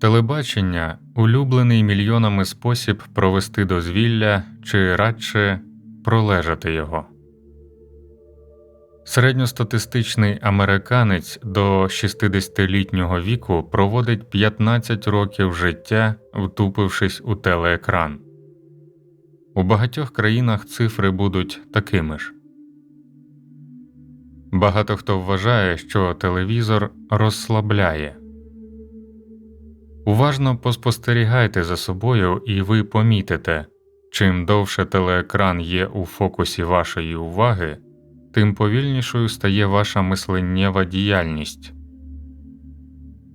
Телебачення улюблений мільйонами спосіб провести дозвілля чи радше пролежати його. Середньостатистичний американець до 60-літнього віку проводить 15 років життя, втупившись у телеекран. У багатьох країнах цифри будуть такими ж. Багато хто вважає, що телевізор розслабляє. Уважно поспостерігайте за собою, і ви помітите, чим довше телеекран є у фокусі вашої уваги, тим повільнішою стає ваша мисленнєва діяльність.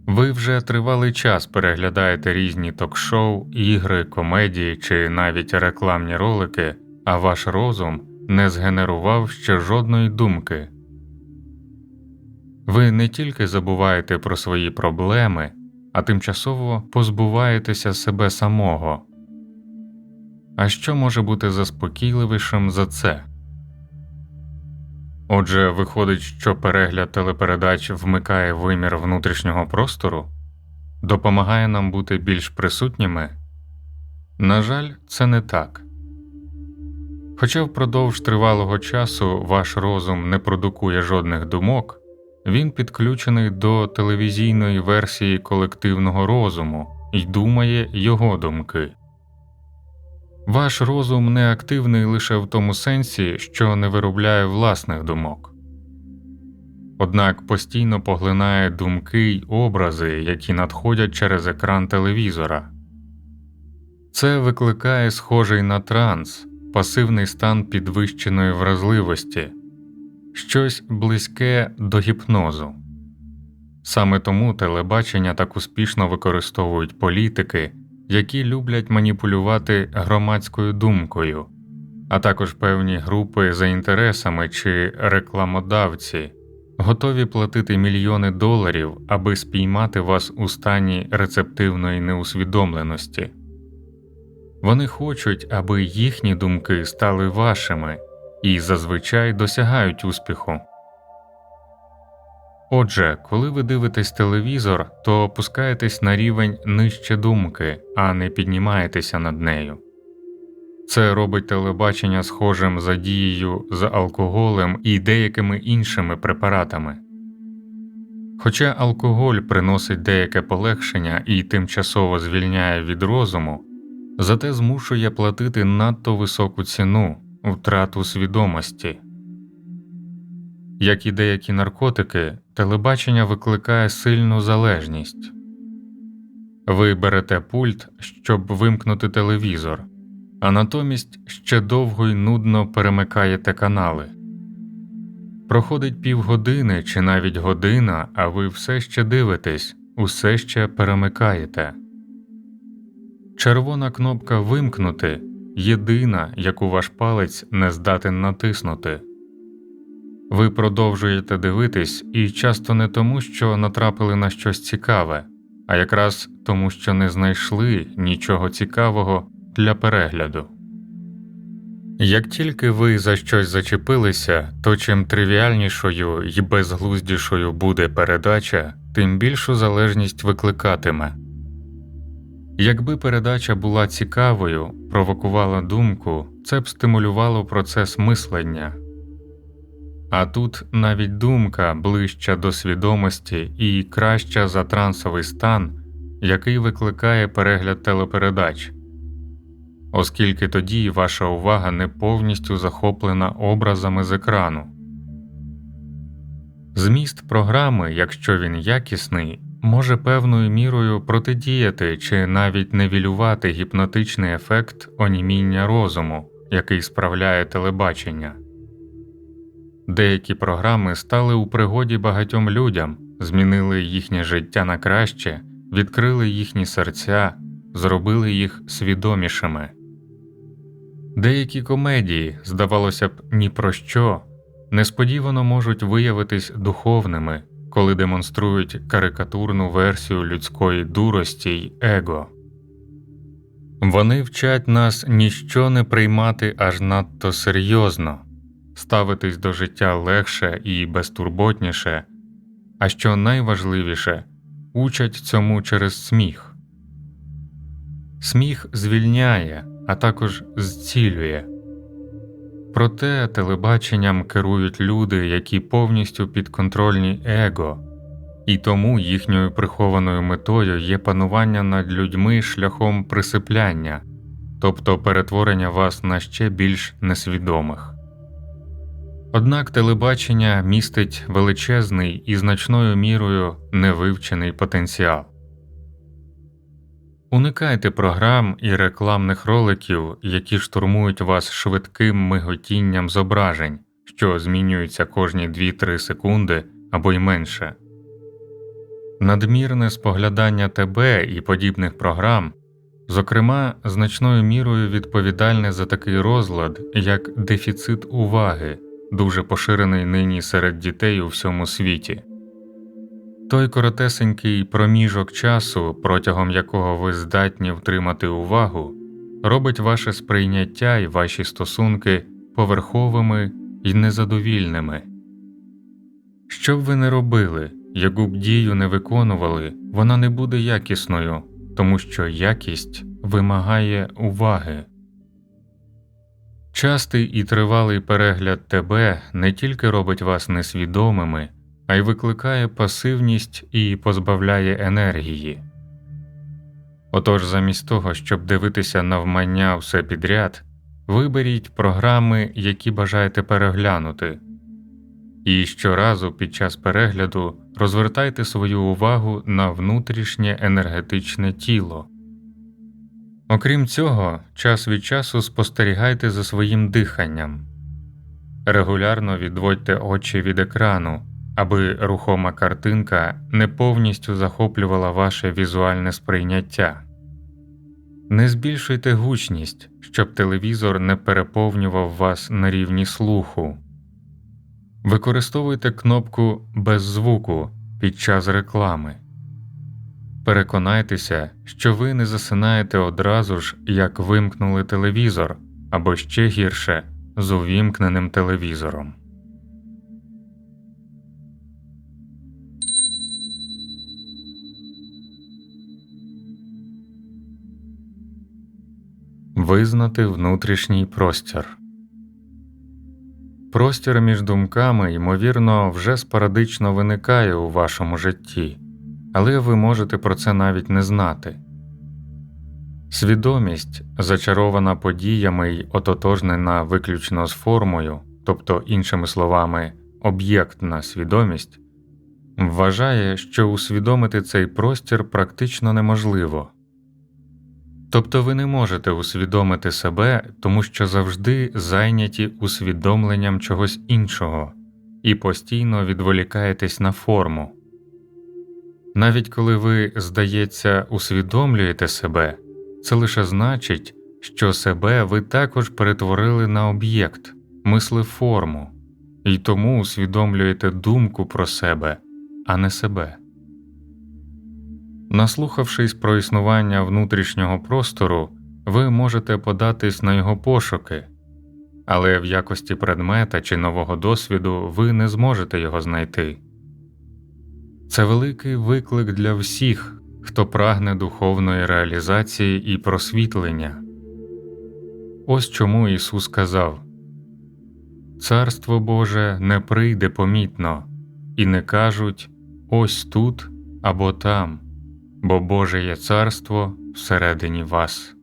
Ви вже тривалий час переглядаєте різні ток-шоу, ігри, комедії чи навіть рекламні ролики, а ваш розум не згенерував ще жодної думки. Ви не тільки забуваєте про свої проблеми, а тимчасово позбуваєтеся себе самого. А що може бути заспокійливішим за це? Отже, виходить, що перегляд телепередач вмикає вимір внутрішнього простору, допомагає нам бути більш присутніми? На жаль, це не так. Хоча впродовж тривалого часу ваш розум не продукує жодних думок, він підключений до телевізійної версії колективного розуму і думає його думки. Ваш розум не активний лише в тому сенсі, що не виробляє власних думок, однак постійно поглинає думки й образи, які надходять через екран телевізора. Це викликає схожий на транс, пасивний стан підвищеної вразливості, щось близьке до гіпнозу. Саме тому телебачення так успішно використовують політики які люблять маніпулювати громадською думкою, а також певні групи за інтересами чи рекламодавці, готові платити мільйони доларів, аби спіймати вас у стані рецептивної неусвідомленості. Вони хочуть, аби їхні думки стали вашими і зазвичай досягають успіху. Отже, коли ви дивитесь телевізор, то опускаєтесь на рівень нижче думки, а не піднімаєтеся над нею. Це робить телебачення схожим за дією з алкоголем і деякими іншими препаратами. Хоча алкоголь приносить деяке полегшення і тимчасово звільняє від розуму, зате змушує платити надто високу ціну втрату свідомості. Як і деякі наркотики, телебачення викликає сильну залежність. Ви берете пульт, щоб вимкнути телевізор, а натомість ще довго й нудно перемикаєте канали. Проходить півгодини чи навіть година, а ви все ще дивитесь, усе ще перемикаєте. Червона кнопка Вимкнути єдина, яку ваш палець не здатен натиснути. Ви продовжуєте дивитись і часто не тому, що натрапили на щось цікаве, а якраз тому, що не знайшли нічого цікавого для перегляду. Як тільки ви за щось зачепилися, то чим тривіальнішою і безглуздішою буде передача, тим більшу залежність викликатиме. Якби передача була цікавою, провокувала думку, це б стимулювало процес мислення. А тут навіть думка ближча до свідомості і краща за трансовий стан, який викликає перегляд телепередач, оскільки тоді ваша увага не повністю захоплена образами з екрану. Зміст програми, якщо він якісний, може певною мірою протидіяти чи навіть невілювати гіпнотичний ефект оніміння розуму, який справляє телебачення. Деякі програми стали у пригоді багатьом людям, змінили їхнє життя на краще, відкрили їхні серця, зробили їх свідомішими. Деякі комедії, здавалося б, ні про що, несподівано можуть виявитись духовними, коли демонструють карикатурну версію людської дурості й его. Вони вчать нас ніщо не приймати аж надто серйозно ставитись до життя легше і безтурботніше, а що найважливіше, учать цьому через сміх. Сміх звільняє, а також зцілює. Проте телебаченням керують люди, які повністю підконтрольні его, і тому їхньою прихованою метою є панування над людьми шляхом присипляння, тобто перетворення вас на ще більш несвідомих. Однак телебачення містить величезний і значною мірою невивчений потенціал. Уникайте програм і рекламних роликів, які штурмують вас швидким миготінням зображень, що змінюються кожні 2-3 секунди або й менше. Надмірне споглядання ТБ і подібних програм, зокрема, значною мірою відповідальне за такий розлад, як дефіцит уваги, дуже поширений нині серед дітей у всьому світі. Той коротесенький проміжок часу, протягом якого ви здатні втримати увагу, робить ваше сприйняття і ваші стосунки поверховими і незадовільними. Що б ви не робили, яку б дію не виконували, вона не буде якісною, тому що якість вимагає уваги. Частий і тривалий перегляд тебе не тільки робить вас несвідомими а й викликає пасивність і позбавляє енергії. Отож, замість того, щоб дивитися навмання все підряд, виберіть програми, які бажаєте переглянути, і щоразу під час перегляду розвертайте свою увагу на внутрішнє енергетичне тіло. Окрім цього, час від часу спостерігайте за своїм диханням, регулярно відводьте очі від екрану аби рухома картинка не повністю захоплювала ваше візуальне сприйняття. Не збільшуйте гучність, щоб телевізор не переповнював вас на рівні слуху. Використовуйте кнопку без звуку під час реклами. Переконайтеся, що ви не засинаєте одразу ж, як вимкнули телевізор або ще гірше з увімкненим телевізором. Визнати внутрішній простір. Простір між думками, ймовірно, вже спорадично виникає у вашому житті, але ви можете про це навіть не знати. Свідомість, зачарована подіями й ототожнена виключно з формою, тобто, іншими словами, об'єктна свідомість, вважає, що усвідомити цей простір практично неможливо. Тобто ви не можете усвідомити себе, тому що завжди зайняті усвідомленням чогось іншого і постійно відволікаєтесь на форму. Навіть коли ви, здається, усвідомлюєте себе, це лише значить, що себе ви також перетворили на об'єкт, мисли форму, і тому усвідомлюєте думку про себе, а не себе. Наслухавшись про існування внутрішнього простору, ви можете податись на його пошуки, але в якості предмета чи нового досвіду ви не зможете його знайти. Це великий виклик для всіх, хто прагне духовної реалізації і просвітлення. Ось чому Ісус сказав Царство Боже не прийде помітно, і не кажуть ось тут або там бо Боже є царство всередині вас.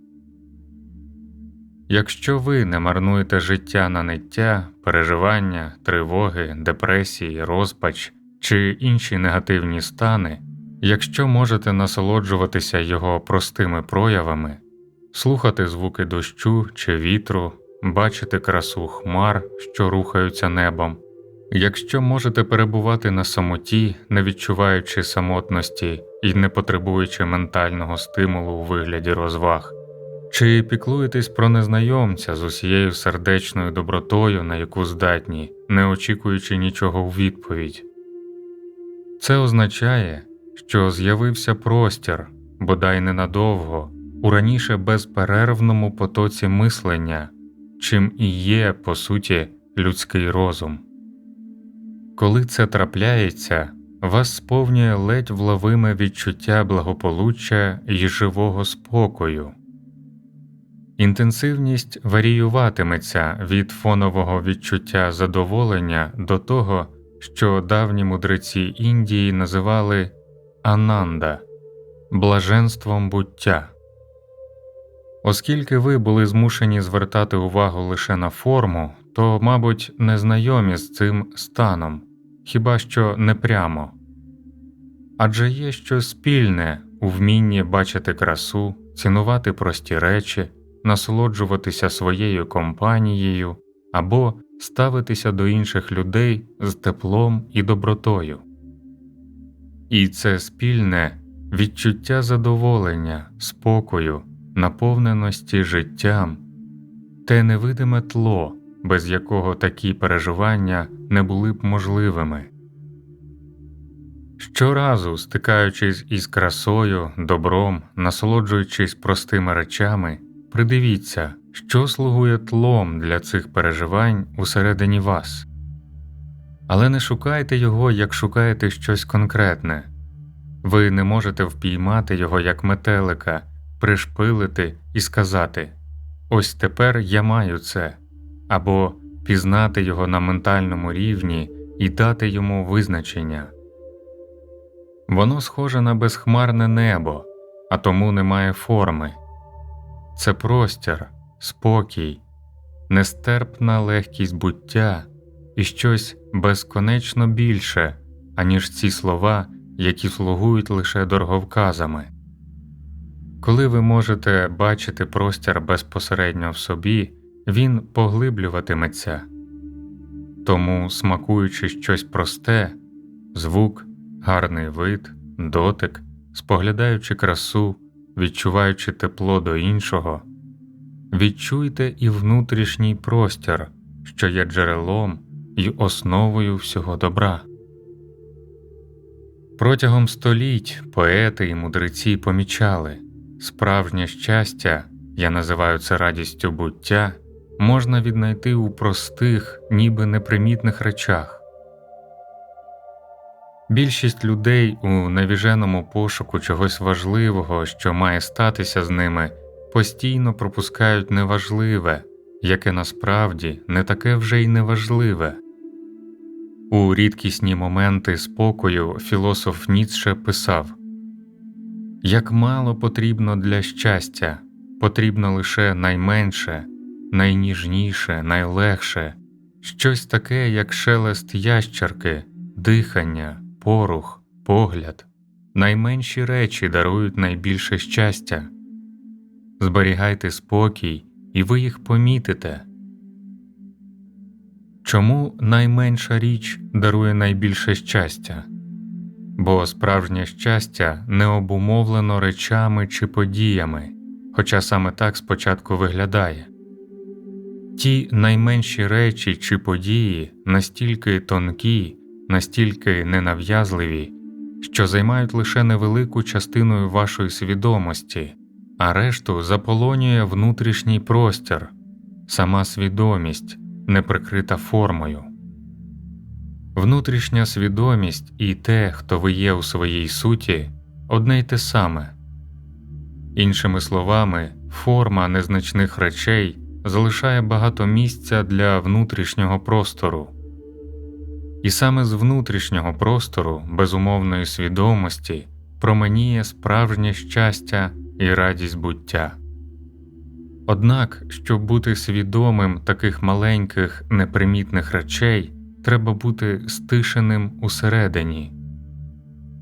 Якщо ви не марнуєте життя на ниття, переживання, тривоги, депресії, розпач чи інші негативні стани, якщо можете насолоджуватися його простими проявами, слухати звуки дощу чи вітру, бачити красу хмар, що рухаються небом, якщо можете перебувати на самоті, не відчуваючи самотності і не потребуючи ментального стимулу у вигляді розваг, чи піклуєтесь про незнайомця з усією сердечною добротою, на яку здатні, не очікуючи нічого у відповідь. Це означає, що з'явився простір, бодай ненадовго, у раніше безперервному потоці мислення, чим і є, по суті, людський розум. Коли це трапляється, вас сповнює ледь вловиме відчуття благополуччя і живого спокою, Інтенсивність варіюватиметься від фонового відчуття задоволення до того, що давні мудреці Індії називали ананда блаженством буття. Оскільки ви були змушені звертати увагу лише на форму, то, мабуть, не знайомі з цим станом, хіба що не прямо. Адже є щось спільне у вмінні бачити красу, цінувати прості речі, насолоджуватися своєю компанією або ставитися до інших людей з теплом і добротою. І це спільне відчуття задоволення, спокою, наповненості життям, те невидиме тло, без якого такі переживання не були б можливими. Щоразу, стикаючись із красою, добром, насолоджуючись простими речами, придивіться, що слугує тлом для цих переживань усередині вас. Але не шукайте його, як шукаєте щось конкретне ви не можете впіймати його як метелика, пришпилити і сказати Ось тепер я маю це, або пізнати його на ментальному рівні і дати йому визначення. Воно схоже на безхмарне небо, а тому немає форми. Це простір, спокій, нестерпна легкість буття і щось безконечно більше, аніж ці слова, які слугують лише дороговказами. Коли ви можете бачити простір безпосередньо в собі, він поглиблюватиметься. Тому, смакуючи щось просте, звук, гарний вид, дотик, споглядаючи красу, відчуваючи тепло до іншого, відчуйте і внутрішній простір, що є джерелом і основою всього добра. Протягом століть поети і мудреці помічали справжнє щастя, я називаю це радістю буття, можна віднайти у простих, ніби непримітних речах. Більшість людей у навіженому пошуку чогось важливого, що має статися з ними, постійно пропускають неважливе, яке насправді не таке вже й неважливе. У рідкісні моменти спокою філософ Ніцше писав Як мало потрібно для щастя, потрібно лише найменше, найніжніше, найлегше, щось таке, як шелест ящерки, дихання, порух, погляд, найменші речі дарують найбільше щастя. Зберігайте спокій, і ви їх помітите. Чому найменша річ дарує найбільше щастя? Бо справжнє щастя не обумовлено речами чи подіями, хоча саме так спочатку виглядає. Ті найменші речі чи події настільки тонкі, настільки ненав'язливі, що займають лише невелику частиною вашої свідомості, а решту заполонює внутрішній простір, сама свідомість не прикрита формою. Внутрішня свідомість і те, хто ви є у своїй суті, одне й те саме. Іншими словами, форма незначних речей залишає багато місця для внутрішнього простору, і саме з внутрішнього простору безумовної свідомості променіє справжнє щастя і радість буття. Однак, щоб бути свідомим таких маленьких непримітних речей, треба бути стишеним усередині,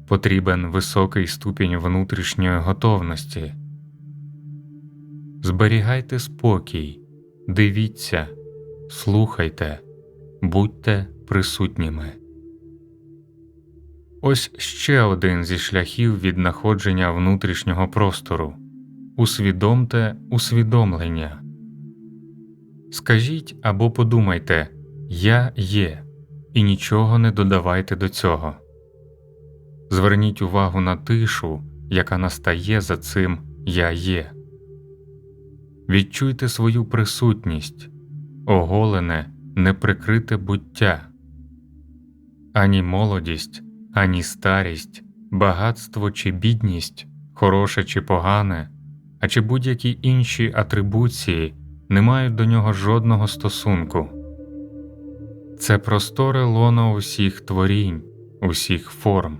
потрібен високий ступінь внутрішньої готовності. Зберігайте спокій, дивіться, слухайте, будьте присутніми. Ось ще один зі шляхів віднаходження внутрішнього простору усвідомте усвідомлення. Скажіть або подумайте Я є, і нічого не додавайте до цього. Зверніть увагу на тишу, яка настає за цим Я є. Відчуйте свою присутність, оголене, неприкрите буття, ані молодість, ані старість, багатство чи бідність, хороше чи погане а чи будь-які інші атрибуції не мають до нього жодного стосунку. Це просторе лоно усіх творінь, усіх форм.